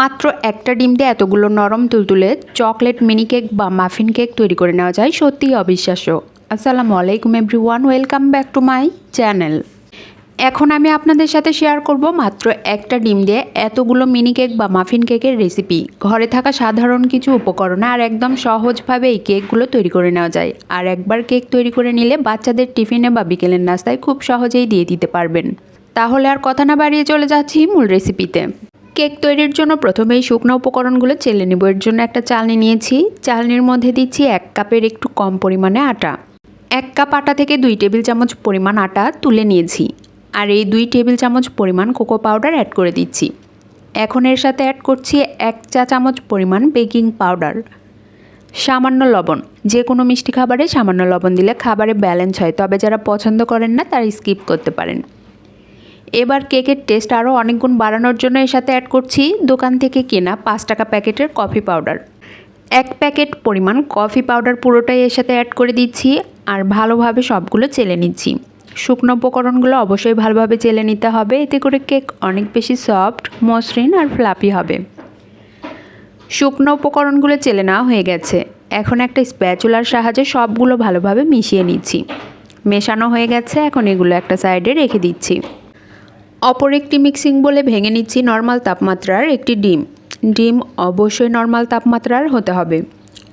মাত্র একটা ডিম দিয়ে এতগুলো নরম তুলতুলে চকলেট মিনি কেক বা মাফিন কেক তৈরি করে নেওয়া যায় সত্যিই অবিশ্বাস্য। আসসালামু আলাইকুম everyone welcome back to my channel. এখন আমি আপনাদের সাথে শেয়ার করব মাত্র একটা ডিম দিয়ে এতগুলো মিনি কেক বা মাফিন কেকের রেসিপি। ঘরে থাকা সাধারণ কিছু উপকরণে আর একদম সহজভাবে এই কেকগুলো তৈরি করে নেওয়া যায়। আর একবার কেক তৈরি করে নিলে বাচ্চাদের টিফিনে বা বিকেলের নাস্তায় খুব সহজেই দিয়ে দিতে পারবেন। তাহলে আর কথা না বাড়িয়ে চলে যাচ্ছি মূল রেসিপিতে। কেক তৈরির জন্য প্রথমেই শুকনো উপকরণগুলো চেলে নেব। এর জন্য একটা চালনি নিয়েছি। চালনির মধ্যে দিচ্ছি এক কাপের একটু কম পরিমাণে আটা। এক কাপ আটা থেকে দুই টেবিল চামচ পরিমাণ আটা তুলে নিয়েছি। আর এই দুই টেবিল চামচ পরিমাণ কোকো পাউডার অ্যাড করে দিচ্ছি। এখন এর সাথে অ্যাড করছি এক চা চামচ পরিমাণ বেকিং পাউডার। সামান্য লবণ। যে কোনো মিষ্টি খাবারে সামান্য লবণ দিলে খাবারে ব্যালেন্স হয়। তবে যারা পছন্দ করেন না, তারা স্কিপ করতে পারেন। এবার কেকের টেস্ট আরও অনেক গুণ বাড়ানোর জন্য এর সাথে অ্যাড করছি দোকান থেকে কেনা পাঁচ টাকা প্যাকেটের কফি পাউডার। এক প্যাকেট পরিমাণ কফি পাউডার পুরোটাই এর সাথে অ্যাড করে দিচ্ছি আর ভালোভাবে সবগুলো চেলে নিচ্ছি। শুকনো উপকরণগুলো অবশ্যই ভালোভাবে চেলে নিতে হবে, এতে করে কেক অনেক বেশি সফট, মসৃণ আর ফ্লাপি হবে। শুকনো উপকরণগুলো চেলে নেওয়া হয়ে গেছে। এখন একটা স্প্যাচুলার সাহায্যে সবগুলো ভালোভাবে মিশিয়ে নিচ্ছি। মেশানো হয়ে গেছে, এখন এগুলো একটা সাইডে রেখে দিচ্ছি। অপর একটি মিক্সিং বলে ভেঙে নিচ্ছি নর্মাল তাপমাত্রার একটি ডিম। ডিম অবশ্যই নর্মাল তাপমাত্রার হতে হবে।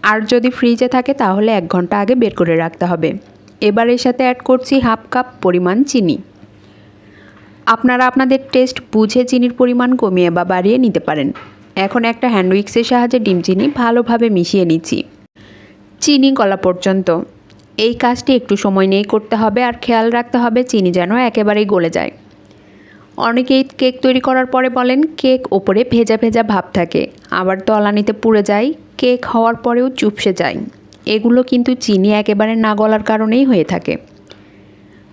আর যদি ফ্রিজে থাকে তাহলে এক ঘণ্টা আগে বের করে রাখতে হবে। এবার এর সাথে অ্যাড করছি হাফ কাপ পরিমাণ চিনি। আপনারা আপনাদের টেস্ট বুঝে চিনির পরিমাণ কমিয়ে বা বাড়িয়ে নিতে পারেন। এখন একটা হ্যান্ড উইক্সের সাহায্যে ডিম চিনি ভালোভাবে মিশিয়ে নিচ্ছি। চিনি গলা পর্যন্ত। এই কাজটি একটু সময় নিয়েই করতে হবে আর খেয়াল রাখতে হবে চিনি যেন একেবারেই গলে যায়। অনেকেই কেক তৈরি করার পরে বলেন কেক ওপরে ভেজা ভেজা ভাব থাকে। আবার তলানিতে পুড়ে যায়, কেক হওয়ার পরেও চুপসে যায়। এগুলো কিন্তু চিনি একেবারে না গলার কারণেই হয়ে থাকে।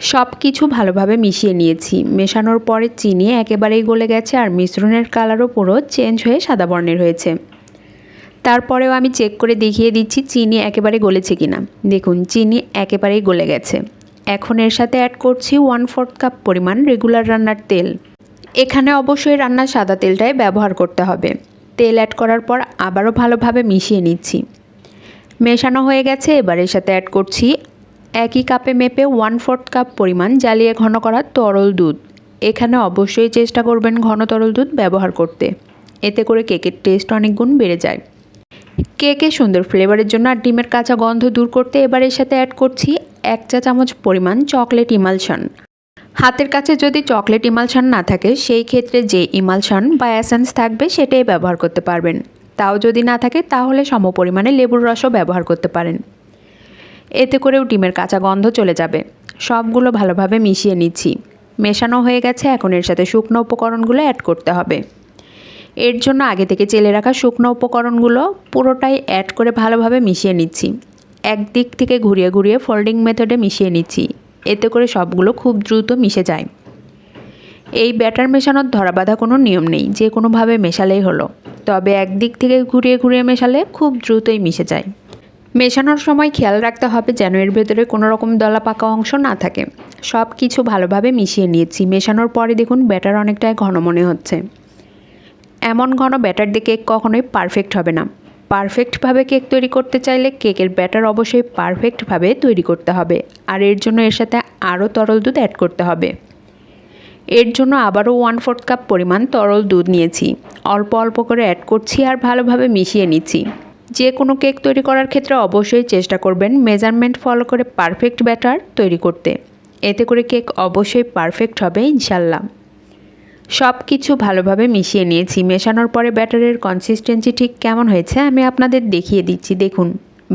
সব কিছু ভালোভাবে মিশিয়ে নিয়েছি। মেশানোর পরে চিনি একেবারেই গলে গেছে আর মিশ্রণের কালারও পুরো চেঞ্জ হয়ে সাদা বর্ণের হয়েছে। তারপরেও আমি চেক করে দেখিয়ে দিচ্ছি চিনি একেবারে গলেছে কিনা। দেখুন, চিনি একেবারেই গলে গেছে। এখন এর সাথে অ্যাড করছি ওয়ান ফোর্থ কাপ পরিমাণ রেগুলার রান্নার তেল। এখানে অবশ্যই রান্নার সাদা তেলটাই ব্যবহার করতে হবে। তেল অ্যাড করার পর আবারও ভালোভাবে মিশিয়ে নিচ্ছি। মেশানো হয়ে গেছে, এবার এর সাথে অ্যাড করছি একই কাপে মেপে ওয়ান ফোর্থ কাপ পরিমাণ জ্বালিয়ে ঘন করা তরল দুধ। এখানে অবশ্যই চেষ্টা করবেন ঘন তরল দুধ ব্যবহার করতে। এতে করে কেকের টেস্ট অনেক গুণ বেড়ে যায়। কেকে সুন্দর ফ্লেভারের জন্য আর ডিমের কাঁচা গন্ধ দূর করতে এবার এর সাথে অ্যাড করছি এক চা চামচ পরিমাণ চকলেট ইমালশন। হাতের কাছে যদি চকলেট ইমালশন না থাকে, সেই ক্ষেত্রে যে ইমালশন বা অ্যাসেন্স থাকবে, সেটাই ব্যবহার করতে পারবেন। তাও যদি না থাকে, তাহলে সম পরিমাণে লেবুর রসও ব্যবহার করতে পারেন। এতে করেও ডিমের কাঁচা গন্ধ চলে যাবে। সবগুলো ভালোভাবে মিশিয়ে নিচ্ছি। মেশানো হয়ে গেছে, এখন এর সাথে শুকনো উপকরণগুলো অ্যাড করতে হবে। এর জন্য আগে থেকে চেলে রাখা শুকনো উপকরণগুলো পুরোটাই অ্যাড করে ভালোভাবে মিশিয়ে নিচ্ছি। একদিক থেকে ঘুরিয়ে ঘুরিয়ে ফোল্ডিং মেথডে মিশিয়ে নিচ্ছি। এতে করে সবগুলো খুব দ্রুত মিশে যায়। এই ব্যাটার মেশানোর ধরাবাঁধা কোনো নিয়ম নেই, যে কোনোভাবে মেশালেই হলো। তবে একদিক থেকে ঘুরিয়ে ঘুরিয়ে মেশালে খুব দ্রুতই মিশে যায়। মেশানোর সময় খেয়াল রাখতে হবে যেন এর ভেতরে কোনো রকম দলা পাকা অংশ না থাকে। সব কিছু ভালোভাবে মিশিয়ে নিয়েছি। মেশানোর পরে দেখুন ব্যাটার অনেকটাই ঘন মনে হচ্ছে। এমন ঘন ব্যাটার দিয়ে কেক কখনোই পারফেক্ট হবে না। পারফেক্টভাবে কেক তৈরি করতে চাইলে কেকের ব্যাটার অবশ্যই পারফেক্টভাবে তৈরি করতে হবে। আর এর জন্য এর সাথে আরও তরল দুধ অ্যাড করতে হবে। এর জন্য আবারও ওয়ান ফোর্থ কাপ পরিমাণ তরল দুধ নিয়েছি। অল্প অল্প করে অ্যাড করছি আর ভালোভাবে মিশিয়ে নিচ্ছি। যে কোনো কেক তৈরি করার ক্ষেত্রে অবশ্যই চেষ্টা করবেন মেজারমেন্ট ফলো করে পারফেক্ট ব্যাটার তৈরি করতে। এতে করে কেক অবশ্যই পারফেক্ট হবে ইনশাল্লাহ। সব কিছু ভালোভাবে মিশিয়ে নিয়েছি। মেশানোর পরে ব্যাটারের কনসিস্টেন্সি ঠিক কেমন হয়েছে আমি আপনাদের দেখিয়ে দিচ্ছি। দেখুন,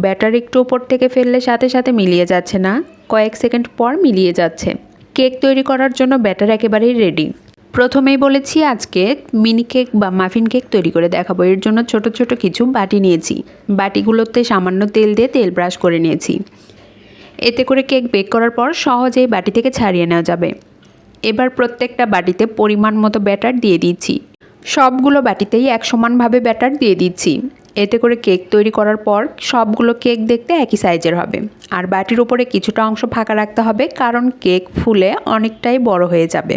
ব্যাটার একটু ওপর থেকে ফেললে সাথে সাথে মিলিয়ে যাচ্ছে না, কয়েক সেকেন্ড পর মিলিয়ে যাচ্ছে। কেক তৈরি করার জন্য ব্যাটার একেবারেই রেডি প্রথমেই বলেছি আজকে মিনি কেক বা মাফিন কেক তৈরি করে দেখাবো। এর জন্য ছোট ছোট কিছু বাটি নিয়েছি। বাটিগুলোতে সামান্য তেল দিয়ে তেল ব্রাশ করে নিয়েছি। এতে করে কেক বেক করার পর সহজেই বাটি থেকে ছাড়িয়ে নেওয়া যাবে। এবার প্রত্যেকটা বাটিতে পরিমাণ মতো ব্যাটার দিয়ে দিচ্ছি। সবগুলো বাটিতেই এক সমানভাবে ব্যাটার দিয়ে দিচ্ছি। এতে করে কেক তৈরি করার পর সবগুলো কেক দেখতে একই সাইজের হবে। আর বাটির উপরে কিছুটা অংশ ফাঁকা রাখতে হবে কারণ কেক ফুলে অনেকটাই বড় হয়ে যাবে।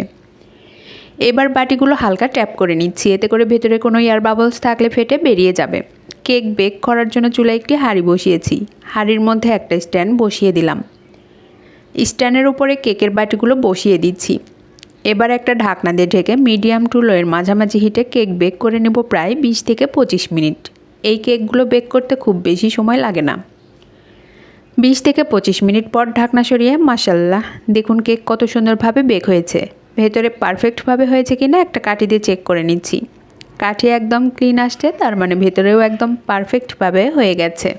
এবার বাটিগুলো হালকা ট্যাপ করে নিচ্ছি। এতে করে ভেতরে কোনো এয়ার বাবলস থাকলে ফেটে বেরিয়ে যাবে। কেক বেক করার জন্য চুলায় একটি হাঁড়ি বসিয়েছি। হাঁড়ির মধ্যে একটা স্ট্যান্ড বসিয়ে দিলাম। স্ট্যান্ডের উপরে কেকের বাটিগুলো বসিয়ে দিচ্ছি। এবার একটা ঢাকনা দিয়ে ঢেকে মিডিয়াম টু লোয়ের মাঝামাঝি হিটে কেক বেক করে নেব প্রায় বিশ থেকে পঁচিশ মিনিট। এই কেকগুলো বেক করতে খুব বেশি সময় লাগে না। বিশ থেকে পঁচিশ মিনিট পর ঢাকনা সরিয়ে মাসাল্লাহ দেখুন কেক কত সুন্দরভাবে বেক হয়েছে। ভেতরে পারফেক্টভাবে হয়েছে কি না একটা কাঠি দিয়ে চেক করে নিচ্ছি। কাঠি একদম ক্লিন আসছে, তার মানে ভেতরেও একদম পারফেক্টভাবে হয়ে গেছে।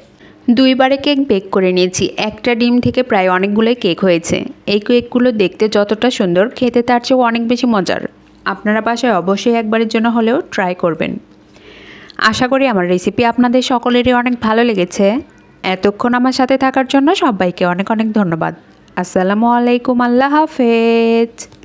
দুইবারে কেক বেক করে নিয়েছি। একটা ডিম থেকে প্রায় অনেকগুলোই কেক হয়েছে। এই কেকগুলো দেখতে যতটা সুন্দর, খেতে তার চেয়েও অনেক বেশি মজার। আপনারা বাসায় অবশ্যই একবারের জন্য হলেও ট্রাই করবেন। আশা করি আমার রেসিপি আপনাদের সকলেরই অনেক ভালো লেগেছে। এতক্ষণ আমার সাথে থাকার জন্য সবাইকে অনেক অনেক ধন্যবাদ। আসসালামু আলাইকুম, আল্লাহ হাফেজ।